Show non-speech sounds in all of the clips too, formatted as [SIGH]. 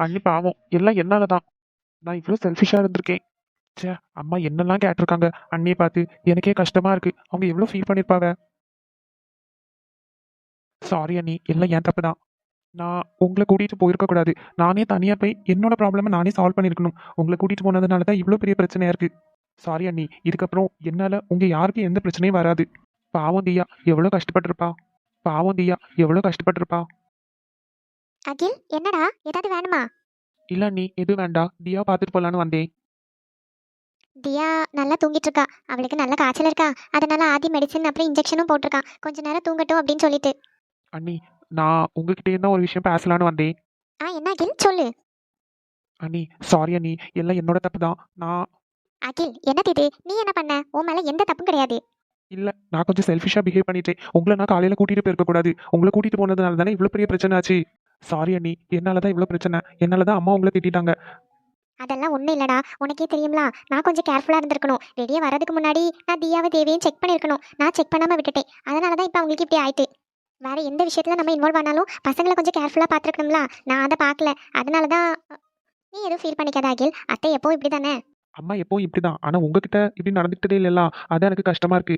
அண்ணி பாவம் எல்லாம் என்னால தான். நான் இவ்வளோ செல்ஃபிஷாக இருந்திருக்கேன். சே அம்மா என்னெல்லாம் கேட்டிருக்காங்க? அண்ணியை பார்த்து எனக்கே கஷ்டமா இருக்கு. அவங்க எவ்வளோ ஃபீல் பண்ணியிருப்பாங்க சாரி அண்ணி எல்லாம் என் தப்பு தான். நான் உங்களை கூட்டிகிட்டு போயிருக்க கூடாது. நானே தனியாக போய் என்னோட ப்ராப்ளமை நானே சால்வ் பண்ணியிருக்கணும் உங்களை கூட்டிகிட்டு போனதுனால தான் இவ்வளோ பெரிய பிரச்சனையாக இருக்கு. சாரி அண்ணி இதுக்கப்புறம் என்னால் உங்கள் யாருக்கும் எந்த பிரச்சனையும் வராது. பாவம் தியா எவ்வளோ கஷ்டப்பட்டிருப்பா? பாவம் தியா எவ்வளோ கஷ்டப்பட்டிருப்பா? அகில் என்னடா? ஏதாவது வேணுமா? இல்ல அண்ணி எதுவும் வேண்டாம் தியா பார்த்துட்டு போலான்னு வந்தேன். தியா நல்லா தூங்கிட்டு இருக்கா அவளுக்கு நல்ல காய்ச்சல் இருக்கா. அதனால ஆதி மெடிசன் அப்புறம் இன்ஜெக்ஷனும் போட்டிருக்கான். கொஞ்ச நேரம் தூங்கட்டும் அப்படின்னு சொல்லிட்டு. அண்ணி நான் உங்ககிட்ட தான் ஒரு விஷயம் பேசலான்னு வந்தேன். ஆ என்ன அகில்? சொல்லு. அண்ணி சாரி அண்ணி. எல்லாம் என்னோட தப்பு தான். நான் அகில் என்னது இது? நீ என்ன பண்ண? உன் மேல எந்த தப்பும் கிடையாது. இல்ல நான் கொஞ்சம் செல்ஃபிஷா பிஹேவ் பண்ணிட்டேன். உங்களை நான் காலையில கூட்டிட்டு போயிருக்க கூடாது. உங்களை கூட்டிட்டு போனதுனால தானே இவ்வளவு பெரிய பிரச்சனை ஆச்சு. சாரி அண்ணி என்னால தான் இவ்வளவு பிரச்சனை? என்னால தான் அம்மா உங்களை திட்டிட்டாங்க. அதெல்லாம் ஒன்றும் இல்லடா. உனக்கே தெரியுங்களா நான் கொஞ்சம் கேர்ஃபுல்லாக இருந்திருக்கணும். வெளியே வரதுக்கு முன்னாடி நான் தியாவை தேவியும் செக் பண்ணியிருக்கணும். நான் செக் பண்ணாமல் விட்டுட்டேன். அதனால தான் இப்போ அவங்களுக்கு இப்படி ஆயிட்டு. வேற எந்த விஷயத்தில் நம்ம இன்வால்வ் ஆனாலும் பசங்களை கொஞ்சம் கேர்ஃபுல்லாக பார்த்துருக்கணும்ல? நான் அதை பார்க்கல. அதனால தான் நீ எதுவும் ஃபீல் பண்ணிக்காத அகில். அத்தை எப்போ இப்படி தானே அம்மா எப்பவும் இப்படிதான். ஆனா உங்ககிட்ட இப்படி நடந்துக்கிட்டதே இல்லைல்ல. அதான் எனக்கு கஷ்டமா இருக்கு.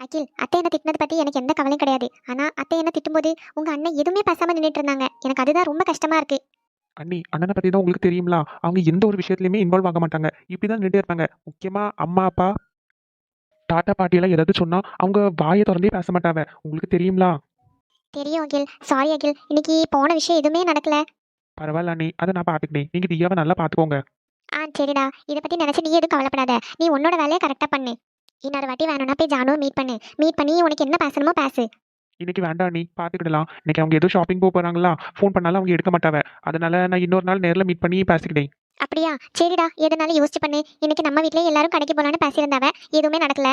அகில் அத்தை என்ன திட்டினதை பற்றி எனக்கு எந்த கவலையும் கிடையாது. ஆனால் அத்தை என்ன திட்டும்போது உங்கள் அண்ணன் எதுவுமே பேசாமல் நின்றுட்டு இருந்தாங்க. எனக்கு அதுதான் ரொம்ப கஷ்டமாக இருக்கு. அண்ணி அண்ணனை பத்தி தான் உங்களுக்கு தெரியுங்களா அவங்க எந்த ஒரு விஷயத்துலயுமே இன்வால்வ் ஆக மாட்டாங்க. இப்படிதான் நின்றுட்டே இருப்பாங்க. முக்கியமா அம்மா அப்பா தாத்தா பாட்டி எல்லாம் ஏதாவது சொன்னா அவங்க வாயை திறந்தே பேச மாட்டாங்க. உங்களுக்கு தெரியுங்களா தெரியும் அகில். சாரி அகில். இன்னைக்கு போன விஷயம் எதுவுமே நடக்கல. பரவாயில்ல அண்ணி. அதை நான் பாத்துக்கிட்டேன். நீங்க தியாவை நல்லா பாத்துக்கோங்க. ஆ சரிடா. இதை பற்றி நினச்சி நீ எதுவும் கவலைப்படாத. நீ உன்னோட வேலையை கரெக்டாக பண்ணு. இன்னொரு வாட்டி வேணும்னா போய் ஜானுவை மீட் பண்ணு. மீட் பண்ணி உனக்கு என்ன பேசணுமோ பேசு. இன்னைக்கு வேண்டாம் நீ பாத்துக்கிடலாம். இன்னைக்கு அவங்க ஏதோ ஷாப்பிங் போக போறாங்களா? ஃபோன் பண்ணாலும் அவங்க எடுக்க மாட்டாவ. அதனால நான் இன்னொரு நாள் நேர்ல மீட் பண்ணி பேசிக்கிட்டேன். அப்படியா? சரிடா. எதுனாலும் யோசிச்சு பண்ணு. இன்னைக்கு நம்ம வீட்லயே எல்லாரும் கடைக்கு போலான்னு பேசியிருந்தாவ. எதுவுமே நடக்கல.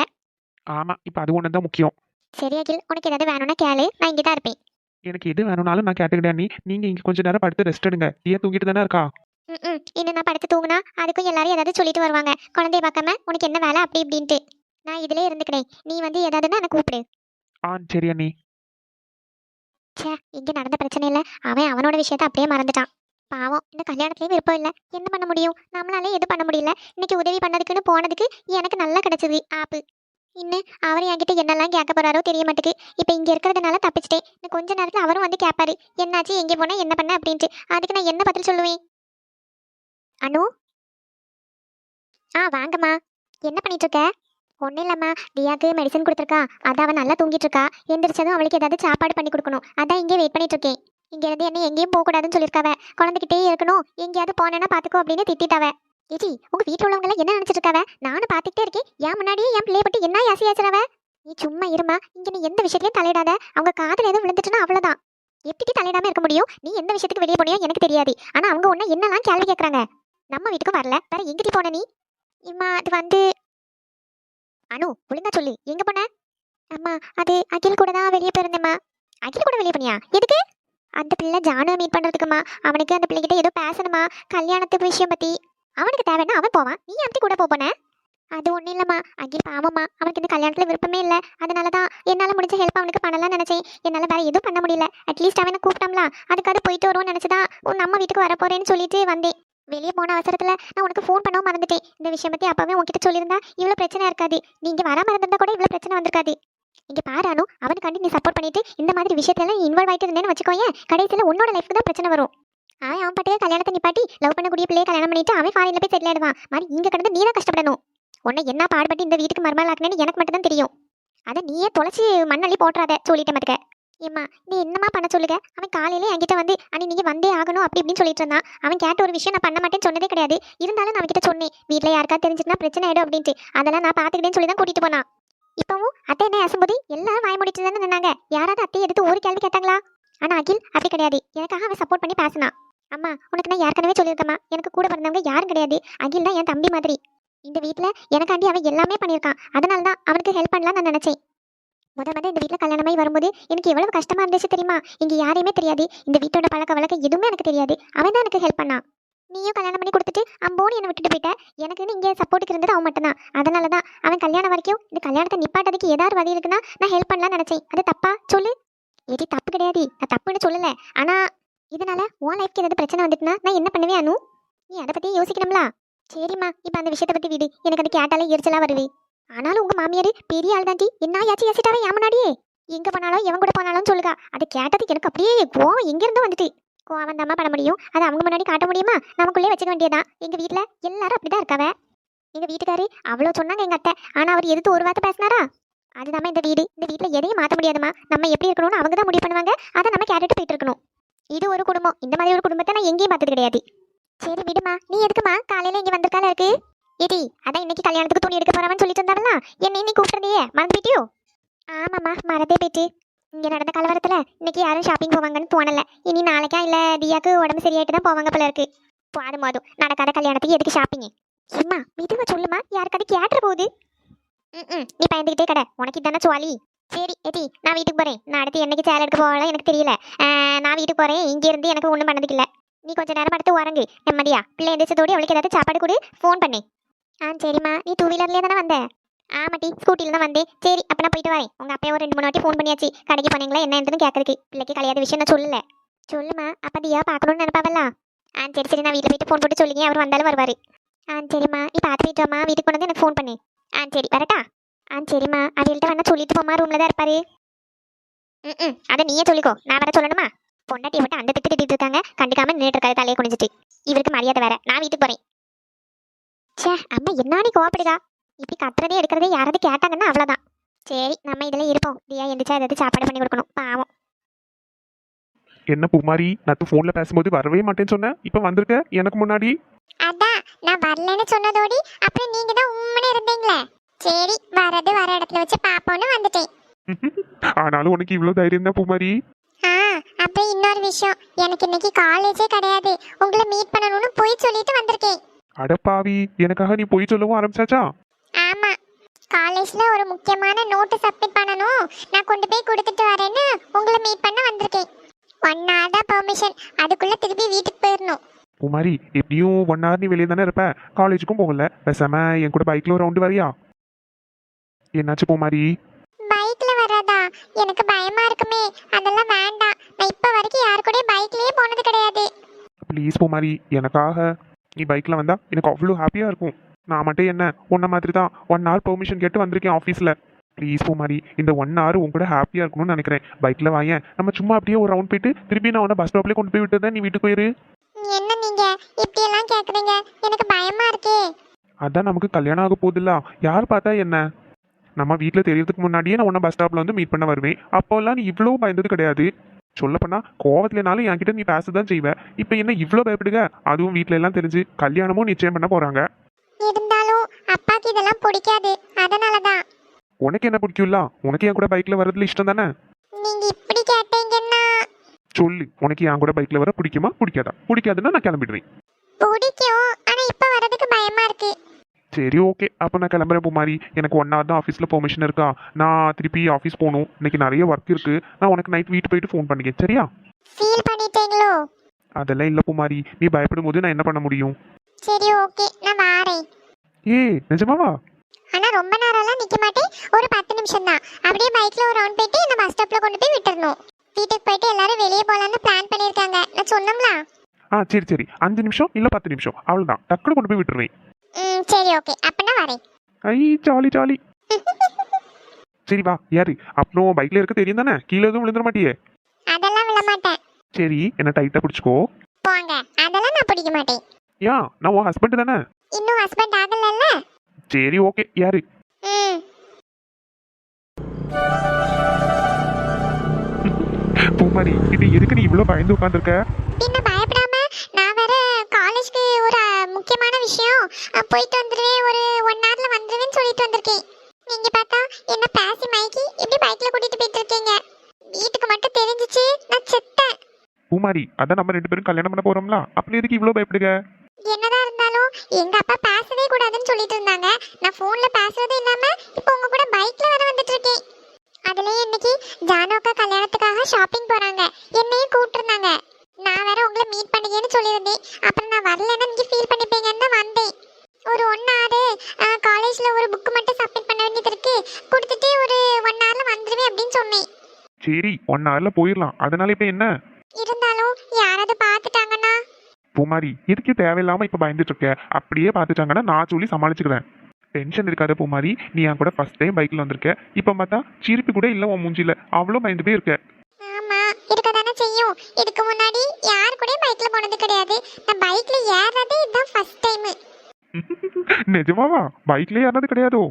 ஆமா. இப்ப அது ஒன்று தான் முக்கியம். சரி அகில். உனக்கு ஏதாவது வேணும்னா கேளு. நான் இங்கே தான் இருப்பேன். எனக்கு எது வேணும்னாலும் நான் கேட்டுக்கிட்டேன் நீ நீங்க இங்க கொஞ்ச நேரம் படுத்து ரெஸ்ட் எடுங்க. தியா தூங்கிட்டு தானே இருக்கா? ம் ம் இன்னும் நான் படுத்து தூங்குனா அதுக்கும் எல்லாரும் ஏதாவது சொல்லிட்டு வருவாங்க. குழந்தைய பார்க்காம உனக்கு என்ன வேலை? அப்படி இப்படின்ட்டு. நான் இதிலே இருந்துக்கிறேன். நீ வந்து ஏதாவதுன்னா எனக்கு கூப்பிடு. ஆ சரி அண்ணி. ச்சே இங்க நடந்த பிரச்சனை இல்ல. அவன் அவனோட விஷயத்த அப்படியே மறந்துட்டான். பாவம் இந்த கல்யாணத்துலயும் விருப்பம் இல்ல. என்ன பண்ண முடியும்? நம்மளால எது பண்ண முடியல. இன்னைக்கு உதவி பண்ணதுக்குன்னு போனதுக்கு எனக்கு நல்லா கிடைச்சது ஆப்பு. இன்னும் அவர் என்கிட்ட என்னெல்லாம் கேட்க போறாரோ தெரிய மாட்டேக்கு. இப்ப இங்க இருக்கிறதுனால தப்பிச்சிட்டேன். இன்னும் கொஞ்ச நேரத்துல அவரும் வந்து கேட்பாரு என்னாச்சு எங்கே போனா என்ன பண்ண அப்படின்ட்டு. அதுக்கு நான் என்ன பதில் சொல்லுவேன்? அனு? ஆ வாங்கம்மா. என்ன பண்ணிட்டு இருக்க? ஒன்றும் இல்லைம்மா. டியாக்கு மெடிசன் கொடுத்துருக்கா. அதை அவன் நல்லா தூங்கிட்டு இருக்கா எந்திரிச்சதும் அவளுக்கு ஏதாவது சாப்பாடு பண்ணி கொடுக்கணும். அதான் இங்கே வெயிட் பண்ணிட்டு இருக்கேன் இங்க இருந்து என்ன எங்கேயும் போகக்கூடாதுன்னு சொல்லியிருக்காவ. சொல்லிருக்காவ குழந்தைகிட்டே இருக்கணும். எங்கேயாவது போனேன்னா பாத்துக்கோ அப்படின்னு திட்டிட்டாவ. ஏஜி உங்க வீட்டுல உள்ளவங்க எல்லாம் என்ன நினைச்சிட்டு இருக்காவ நானும் பாத்துக்கிட்டே இருக்கேன். என் முன்னாடியே என் பிள்ளைய பட்டு என்ன யாசி நீ சும்மா இருமா இங்க நீ எந்த விஷயத்தையும் தலையிடாத. அவங்க காதில் எதுவும் விழுந்துட்டுனா அவ்வளவுதான். எப்படி தலையிடாம இருக்க முடியும்? நீ எந்த விஷயத்துக்கு வெளியே போனியோ எனக்கு தெரியாது. ஆனா அவங்க உன்ன என்னெல்லாம் கேள்வி கேக்குறாங்க? நம்ம வீட்டுக்கு வரல. வேற எங்கிட்டு போன நீ? இம்மா அது வந்து அனு ஒழுங்கா சொல்லி. எங்க போன? அம்மா அது அகில் கூட தான் வெளியே போயிருந்தேம்மா. அகில் கூட வெளியே போனியா? எதுக்கு? அந்த பிள்ளை ஜானுவை மீட் பண்றதுக்குமா அவனுக்கு அந்த பிள்ளைகிட்ட ஏதோ பேசணுமா கல்யாணத்து விஷயம் பத்தி. அவனுக்கு தேவைன்னா அவன் போவான். நீ அப்படி கூட போன? அது ஒன்றும் இல்லைம்மா. அகில் பாவம்மா. அவனுக்கு இந்த கல்யாணத்துல விருப்பமே இல்லை. அதனால தான் என்னால் முடிஞ்ச ஹெல்ப் அவனுக்கு பண்ணலாம்னு நினச்சேன். என்னால் வேறு எதுவும் பண்ண முடியல. அட்லீஸ்ட் அவனை கூப்பிட்டோம்ல. அதுக்காக போயிட்டு வருவோம்னு நினச்சதா உன் நம்ம வீட்டுக்கு வரப்போறேன்னு சொல்லிட்டு வந்தேன். வெளியே போன அவசரத்துல நான் உனக்கு ஃபோன் பண்ணவும் மறந்துட்டேன். இந்த விஷயம் பத்தி அப்பவே உன்கிட்ட சொல்லியிருந்தா இவ்வளோ பிரச்சனை இருக்காது. நீங்க வராமல் இருந்திருந்தா கூட இவ்வளோ பிரச்சனை வந்திருக்காது. இங்கே பாரு அனு அவனுக்காண்டி நீ சப்போர்ட் பண்ணிட்டு இந்த மாதிரி விஷயத்தெல்லாம் இன்வால்வ் ஆகிட்டு இருந்தேன்னு வச்சுக்கோயேன் கடைசியில் உன்னோட லைஃப்க்கு தான் பிரச்சனை வரும். அவன் அவன் பாட்டுக்கு கல்யாணத்தை நிப்பாட்டி லவ் பண்ணக்கூடிய பிள்ளையை கல்யாணம் பண்ணிட்டு அவன் ஃபாரினில் போய் செட்டில் ஆயிடுவான். மாதிரி இங்கே கிடந்து நீ தான் கஷ்டப்படணும். உன்னை என்ன பாடுபட்டு இந்த வீட்டுக்கு மருமலாக்குனேன்னு எனக்கு மட்டும் தான் தெரியும். அதை நீயே தொலைச்சி மண்ணள்ளி போட்டுறாத சொல்லிட்டேன் மதுக்க. ஏம்மா நீ என்னம்மா பண்ண சொல்லுங்க அவன் காலையில என்கிட்ட வந்து அனி நீங்க வந்தே ஆகணும் அப்படி இப்படின்னு சொல்லிட்டு இருந்தான். அவன் கேட்ட ஒரு விஷயம் நான் பண்ண மாட்டேன்னு சொன்னதே கிடையாது. இருந்தாலும் நான் அவன்கிட்ட சொன்னேன் வீட்டில் யாருக்கா தெரிஞ்சுட்டுனா பிரச்சனை ஆயிடும் அப்படின்ட்டு. அதெல்லாம் நான் பாத்துக்கிட்டேன்னு சொல்லி தான் கூட்டிட்டு போனான். இப்பவும் அத்தை என்ன பேசும்போது எல்லாரும் வாய முடிச்சு தானே நின்னாங்க. யாராவது அத்தையை எடுத்து ஒரு கேள்வி கேட்டாங்களா? ஆனா அகில் அப்படி கிடையாது. எனக்காக அவன் சப்போர்ட் பண்ணி பேசினான். அம்மா உனக்கு நான் ஏற்கனவே சொல்லியிருக்கேம்மா. எனக்கு கூட பிறந்தவங்க யாரும் கிடையாது. அகில் தான் என் தம்பி மாதிரி. இந்த வீட்ல எனக்காண்டி அவன் எல்லாமே பண்ணியிருக்கான். அதனால தான் அவனுக்கு ஹெல்ப் பண்ணலாம் நான் நினச்சேன். முத முத இந்த வீட்டில் கல்யாணமாய் வரும்போது எனக்கு எவ்வளவு கஷ்டமா இருந்துச்சு தெரியுமா? இங்க யாரையுமே தெரியாது. இந்த வீட்டோட பழக்க வழக்கம் எதுவுமே எனக்கு தெரியாது. அவன் தான் எனக்கு ஹெல்ப் பண்ணான் நீயும் கல்யாணம் பண்ணி கொடுத்துட்டு அம்போன்னு என்னை விட்டுட்டு போயிட்ட. எனக்குன்னு இங்கே சப்போர்ட்டுக்கு இருந்தது அவன் மட்டும்தான். அதனால தான் அவன் கல்யாணம் வரைக்கும் இந்த கல்யாணத்தை நிப்பாட்டதுக்கு ஏதாவது வழி இருக்குன்னா நான் ஹெல்ப் பண்ணலாம்னு நினைச்சேன். அது தப்பா? சொல்லு. ஏடி தப்பு கிடையாது. நான் தப்புன்னு சொல்லல. ஆனா இதனால உன் லைஃப்க்கு ஏதாவது பிரச்சனை வந்துட்டுனா நான் என்ன பண்ணுவேன் அனு? நீ அதை பத்தி யோசிக்கணும்ல? சரிம்மா. இப்போ அந்த விஷயத்தை பத்தி விடு. எனக்கு அது கேட்டாலே எரிச்சலா வருவே. ஆனாலும் உங்க மாமியார் பெரிய ஆள் தாண்டி என்ன யாச்சும் யோசிட்டாவே என் முன்னாடியே? எங்க போனாலும் எவன் கூட போனாலும் சொல்லுங்க. அதை கேட்டதுக்கு எனக்கு அப்படியே கோவம் எங்கேருந்தோ வந்துட்டு. கோவம் தாம்மா பண்ண முடியும். அதை அவங்க முன்னாடி காட்ட முடியுமா? நமக்குள்ளே வச்சுக்க வேண்டியதான் எங்க வீட்ல எல்லாரும் அப்படிதான் இருக்காவ. எங்க வீட்டுக்காரு அவ்வளோ சொன்னாங்க எங்க அத்தை. ஆனா அவர் எதிர்த்து ஒரு வார்த்தை பேசினாரா? அதுதாம்மா இந்த வீடு. இந்த வீட்ல எதையும் மாத்த முடியாதுமா நம்ம எப்படி இருக்கணும்னு அவங்க தான் முடிவு பண்ணுவாங்க. அதை நம்ம கேட்டுட்டு போயிட்டு இருக்கணும். இது ஒரு குடும்பம். இந்த மாதிரி ஒரு குடும்பத்தை நான் எங்கேயும் பார்த்தது கிடையாது. சரி விடுமா நீ எதுக்குமா காலையில இங்க வந்திருக்கால இருக்கு? ஏடி அதான் இன்னைக்கு கல்யாணத்துக்கு துணி எடுக்க போறவன் சொல்லிட்டு இருந்தாரல என்ன நீ கூப்பிட்டுருந்தியே மறந்துட்டியோ ஆமாம்மா மறந்தே போயிட்டு. இங்க நடந்த கலவரத்துல இன்னைக்கு யாரும் ஷாப்பிங் போவாங்கன்னு போனல இனி நாளைக்கா இல்ல தியாக்கு உடம்பு சரியாயிட்டு தான் போவாங்க போல இருக்கு. போதும் போதும் நடக்காத கல்யாணத்துக்கு எதுக்கு ஷாப்பிங் சும்மா மெதுவா சொல்லுமா யாருக்காவது கேட்டுற போகுது? ம் நீ பயந்துகிட்டே கடை உனக்கு இதானே சுவாலி? சரி ஏடி நான் வீட்டுக்கு போறேன். நான் அடுத்து என்னைக்கு சேலை எடுக்க போகலாம் எனக்கு தெரியல. ஆஹ், நான் வீட்டுக்கு போறேன். இங்க இருந்து எனக்கு ஒன்றும் பண்ணதுக்கு இல்லை. நீ கொஞ்ச நேரம் படுத்து உறங்கு. நிம்மதியா. பிள்ளை எந்திரிச்சதோடு அவளுக்கு ஏதாவது சாப்பாடு கொடு ஃபோன் பண்ணு. ஆ சரிம்மா. நீ டூ வீலர்லேயே தானே வந்த? ஆமாட்டி ஸ்கூட்டியில் தான் வந்தேன். சரி அப்போ நான் போயிட்டு வரேன். உங்கள் அப்பையும் ஒரு ரெண்டு மூணு வாட்டி ஃபோன் பண்ணியாச்சு. கடைக்கு போனீங்களா என்ன என்னன்னு கேட்கறதுக்கு. பிள்ளைக்கு கல்யாண விஷயம் நான் சொல்லல. சொல்லுமா அப்போ தியா பார்க்கணும்னு நினைப்பாவல்ல? ஆ சரி சரி நான் வீட்டில் போயிட்டு ஃபோன் போட்டு சொல்லிங்க. அவர் வந்தாலும் வருவார். ஆ சரிம்மா. நீ பார்த்து போயிட்டு வீட்டுக்கு கொண்டு வந்து எனக்கு ஃபோன் பண்ணு. ஆ சரி வரட்டா? ஆ சரிம்மா. அவள்கிட்ட வேணா சொல்லிட்டு போமா ரூமில் தான் இருப்பாரு. ம் ம். அதை நீயே சொல்லிக்கோ. நான் வேற சொல்லணுமா? பொண்டாட்டி மட்டும் அந்த திட்டு திட்டிட்டு இருக்காங்க. கண்டுக்காம நின்றுட்டு இருக்காரு தலையை குனிஞ்சிட்டு. இவருக்கு மரியாதை வேற. நான் வீட்டுக்கு போறேன். ச்சே அம்மா என்ன நீ கோவப்படுதா? இப்படி கத்துறதே எடுக்கிறதே யாராவது கேட்டாங்கன்னா அவ்வளோதான் சரி நம்ம இதில் இருப்போம். தியா எந்திரிச்சா ஏதாவது சாப்பாடு பண்ணி கொடுக்கணும். பாவம். என்ன பூமாரி நான் ஃபோன்ல பேசும்போது வரவே மாட்டேன்னு சொன்னேன் இப்போ வந்திருக்க? எனக்கு முன்னாடி? அதான் நான் வரலன்னு சொன்னதோடி அப்புறம் நீங்க தான் உம்மனே இருந்தீங்களே. சரி வரது வர இடத்துல வச்சு பாப்போன்னு வந்துட்டேன். ஆனாலும் உனக்கு இவ்வளோ தைரியம் தான் பூமாரி. ஆ அப்புறம் இன்னொரு விஷயம். எனக்கு இன்னைக்கு காலேஜே கிடையாது. உங்களை மீட் பண்ணணும்னு போய் சொல்லிட்டு வந்திருக்கேன். அடப்பாவி எனக்காக நீ போய் சொல்லவும் ஆரம்பிச்சாச்சா? ஆமா. காலேஜ்ல ஒரு முக்கியமான நோட்டு சப்மிட் பண்ணணும். நான் கொண்டு போய் கொடுத்துட்டு வரேன்னு உங்களை மீட் பண்ண வந்திருக்கேன். ஒன் ஹவர் தான் பெர்மிஷன் அதுக்குள்ள திருப்பி வீட்டுக்கு போயிடணும் பூமாரி எப்படியும் ஒன் ஹவர் நீ வெளியே தானே இருப்ப? காலேஜுக்கும் போகல. பேசாம என் கூட பைக்ல ஒரு ரவுண்டு வரியா? என்னாச்சு பூமாரி பைக்ல வராதா எனக்கு பயமா இருக்குமே. அதெல்லாம் வேண்டாம். நான் இப்ப வரைக்கும் யாரு கூட பைக்லயே போனது கிடையாது. ப்ளீஸ் பூமாரி எனக்காக நீ பைக்ல வந்தா எனக்கு அவ்வளோ ஹாப்பியா இருக்கும். நான் மட்டும் என்ன உன்ன மாதிரி தான் ஒன் ஹவர் பெர்மிஷன் கேட்டு வந்திருக்கேன் ஆஃபீஸில் ப்ளீஸ் பூமாரி இந்த ஒன் ஹவர் உன் கூட ஹாப்பியாக இருக்கணும்னு நினைக்கிறேன். பைக்கில் வாயேன் நம்ம சும்மா அப்படியே ஒரு ரவுண்ட் போயிட்டு திருப்பி நான் உன்னை பஸ் ஸ்டாப்லேயே கொண்டு போய் விட்டு நீ வீட்டுக்கு போயிரு. என்ன நீங்க இப்படி எல்லாம் கேக்குறீங்க? எனக்கு பயமா இருக்கே. அதான் நமக்கு கல்யாணம் ஆக போதில்ல யார் பார்த்தா என்ன? நம்ம வீட்டில் தெரியறதுக்கு முன்னாடியே நான் உன்னை பஸ் ஸ்டாப்பில் வந்து மீட் பண்ண வருவேன். அப்போல்லாம் நீ இவ்வளோ பயந்தது கிடையாது. சொல்லப்போனா கோவத்துலனாலும் என்கிட்ட நீ பேச தான் செய்வ. இப்போ என்ன இவ்வளோ பயப்படுக? அதுவும் வீட்டில எல்லாம் தெரிஞ்சு கல்யாணமும் நிச்சயம் பண்ண போறாங்க. இருந்தாலும் அப்பாக்கு இதெல்லாம் பிடிக்காது. அதனாலதான். உனக்கு என்ன பிடிக்கும்ல? உனக்கு என் கூட பைக்ல வரதுல இஷ்டம் தானே? நீங்க இப்படி கேட்டீங்கன்னா. சொல்லு உனக்கு என் கூட பைக்ல வர பிடிக்குமா? பிடிக்காதா? பிடிக்காதுன்னா நான் கிளம்பிடுறேன் பிடிக்கும் ஆனா இப்ப வரதுக்கு பயமா இருக்கு. சரி ஓகே அப்போ நான் கிளம்புறேன் பூமாரி. எனக்கு ஒன் ஹவர் தான் ஆஃபீஸில் பெர்மிஷன் இருக்கா? நான் திருப்பி ஆஃபீஸ் போகணும். இன்னைக்கு நிறைய ஒர்க் இருக்கு. நான் உனக்கு நைட் வீட்டு போயிட்டு ஃபோன் பண்ணிக்கேன் சரியா? ஃபீல் பண்ணிட்டீங்களோ? அதெல்லாம் இல்லை பூமாரி. நீ பயப்படும் போது நான் என்ன பண்ண முடியும்? சரி ஓகே நான் வாரேன். ஏய் நிஜமாவா? ஆனா ரொம்ப நேரம்லாம் நிக்க மாட்டேன். ஒரு பத்து நிமிஷம் தான். அப்படியே பைக்ல ஒரு ரவுண்ட் போயிட்டு என்ன பஸ் ஸ்டாப்ல கொண்டு போய் விட்டுறணும். வீட்டுக்கு போயிட்டு எல்லாரும் வெளியே போலான்னு பிளான் பண்ணிருக்காங்க நான் சொன்னோம்ல? ஆ சரி சரி. அஞ்சு நிமிஷம் இல்லை பத்து நிமிஷம். அவ்வளோதான் டக்குனு கொண்டு போய் விட்டுருவேன். ம் சரி ஓகே அப்ப நான் வரேன். ஐ ஜாலி ஜாலி. [LAUGHS] சரி வா யாரு அப்புறம் பைக்ல இருக்க தெரியும் தானே? கீழே எதுவும் விழுந்துட மாட்டியே? அதெல்லாம் விட மாட்டேன். சரி என்ன டைட்டாக பிடிச்சிக்கோ. போங்க. அதெல்லாம் நான் பிடிக்க மாட்டேன். ஏன் நான் உன் ஹஸ்பண்ட் தானே? இன்னும் ஹஸ்பண்ட் ஆகலல்ல? சரி ஓகே யாரு பூமாரி இது எதுக்கு நீ இவ்வளோ பயந்து உட்காந்துருக்க பின்ன பயப்படாம நான் வேற காலேஜ்க்கு ஒரு அஹ், முக்கியமான அஹ், போயிட்டு வந்துருவேன். ஒரு ஒன் ஹவர்ல வந்துருவேன்னு சொல்லிட்டு வந்திருக்கேன். நீங்க பார்த்தா என்ன பேசி மைக்கி இப்படி பைக்ல கூட்டிட்டு போயிட்டு இருக்கீங்க? வீட்டுக்கு மட்டும் தெரிஞ்சிச்சு. நான் செத்தேன். பூமாரி அதான் நம்ம ரெண்டு பேரும் கல்யாணம் பண்ண போறோம்ல. அப்படி எதுக்கு இவ்வளோ பயப்படுக? என்னதான் இருந்தாலும் எங்க அப்பா பேசவே கூடாதுன்னு சொல்லிட்டு இருந்தாங்க. நான் போன்ல பேசுறதே இல்லாம இப்போ உங்க கூட பைக்ல வர வந்துட்டு இருக்கேன். அதுலயும் இன்னைக்கு ஜானோக்கா கல்யாணத்துக்காக ஷாப்பிங் போறாங்க. என்னையும் கூப்பிட்டுருந்தாங்க. நான் வேற உங்களை மீட் பண்ணிக்கன்னு சொல்லியிருந்தேன். அப்புறம் நான் வரலன்னா நீங்க ஃபீல் பண்ணிப்பீங்கன்னு தான் வந்தேன். ஒரு ஒன் ஹவர் காலேஜ்ல ஒரு புக் மட்டும் சப்மிட் பண்ண வேண்டியது இருக்கு. கொடுத்துட்டு ஒரு ஒன் ஹவர்ல வந்துருவேன் அப்படின்னு சொன்னேன். சரி ஒன் ஹவர்ல போயிடலாம். அதனால இப்போ என்ன? இருந்தாலும் யாராவது பூமாரி எதுக்கு தேவையில்லாம இப்ப பயந்துட்டு இருக்க. அப்படியே பார்த்துட்டாங்கன்னா நான் சொல்லி சமாளிச்சுக்கிறேன். டென்ஷன் இருக்காத பூமாரி நீ என் கூட ஃபர்ஸ்ட் டைம் பைக்ல வந்திருக்க. இப்ப பார்த்தா சிரிப்பு கூட இல்ல உன் மூஞ்சில அவ்வளோ பயந்து போய் இருக்க. ஆமா இருக்க தானே செய்யும். இதுக்கு முன்னாடி யார் கூட பைக்ல போனது கிடையாது. நான் பைக்ல ஏறதே இதுதான் ஃபர்ஸ்ட் டைம் நிஜமாவா? பைக்ல ஏறது கிடையாதோ?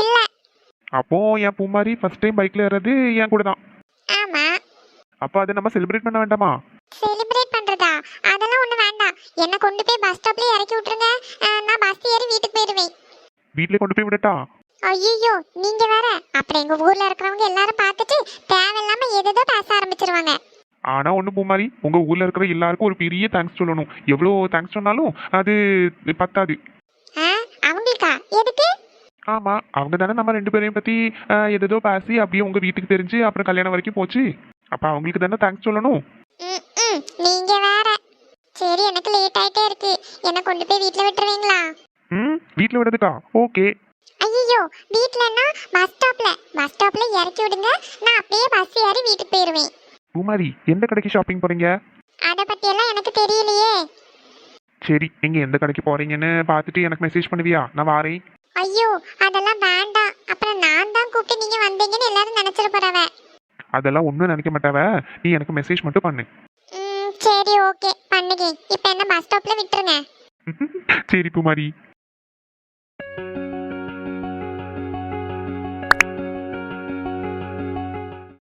இல்ல. அப்போ என் பூமாரி ஃபர்ஸ்ட் டைம் பைக்ல ஏறது என் கூட தான். ஆமா. அப்போ அதை நம்ம செலிப்ரேட் பண்ண வேண்டாமா? செலிப்ரேட் பண்றதா? அதெல்லாம் ஒண்ணு வேண்டாம். என்ன கொண்டு போய் பஸ் ஸ்டாப்ல இறக்கி விட்டுருங்க. நான் பஸ் ஏறி வீட்டுக்கு போயிருவேன் வீட்லயே கொண்டு போய் விடட்டா? ஐயோ நீங்க வேற. அப்புறம் எங்க ஊர்ல இருக்கிறவங்க எல்லாரும் பார்த்துட்டு தேவையில்லாம எதோ பேச ஆரம்பிச்சிருவாங்க. ஆனா ஒண்ணு பூமாரி உங்க ஊர்ல இருக்கிற எல்லாருக்கும் ஒரு பெரிய தேங்க்ஸ் சொல்லணும். எவ்வளோ தேங்க்ஸ் சொன்னாலும் அது பத்தாது. ஆ, அவங்களுக்கா? எதுக்கு? ஆமா அவங்க தானே நம்ம ரெண்டு பேரையும் பத்தி ஆஹ், எதேதோ பேசி அப்படியே உங்க வீட்டுக்கு தெரிஞ்சு அப்புறம் கல்யாணம் வரைக்கும் போச்சு. அப்ப அவங்களுக்கு தானே தேங்க்ஸ் சொல்லணும். நீங்க வேற. சரி எனக்கு லேட் ஆயிட்டே இருக்கு. என்ன கொண்டு போய் வீட்ல விட்டுருவீங்களா? ம் வீட்ல விடுறதுக்கா? ஓகே. ஐயோ வீட்லன்னா பஸ் ஸ்டாப்ல பஸ் ஸ்டாப்ல இறக்கி விடுங்க. நான் அப்படியே பஸ் ஏறி வீட்டுக்கு போயிருவேன். பூமாரி எந்த கடைக்கு ஷாப்பிங் போறீங்க? அத பத்தி எல்லாம் எனக்கு தெரியலையே. சரி நீங்க எந்த கடைக்கு போறீங்கன்னு பார்த்துட்டு எனக்கு மெசேஜ் பண்ணுவியா? நான் வாரேன். ஐயோ அதெல்லாம் வேண்டாம். அப்புறம் நான் தான் கூப்பிட்டு நீங்க வந்தீங்கன்னு எல்லாரும் நினைச்சிட போறவ. அதெல்லாம் ஒன்றும் நினைக்க மாட்டாவ. நீ எனக்கு மெசேஜ் மட்டும் பண்ணு. சரி ஓகே. பண்ணுங்க. இப்போ என்ன பஸ் ஸ்டாப்ல விட்டுருங்க. [LAUGHS] சரி பூமாரி.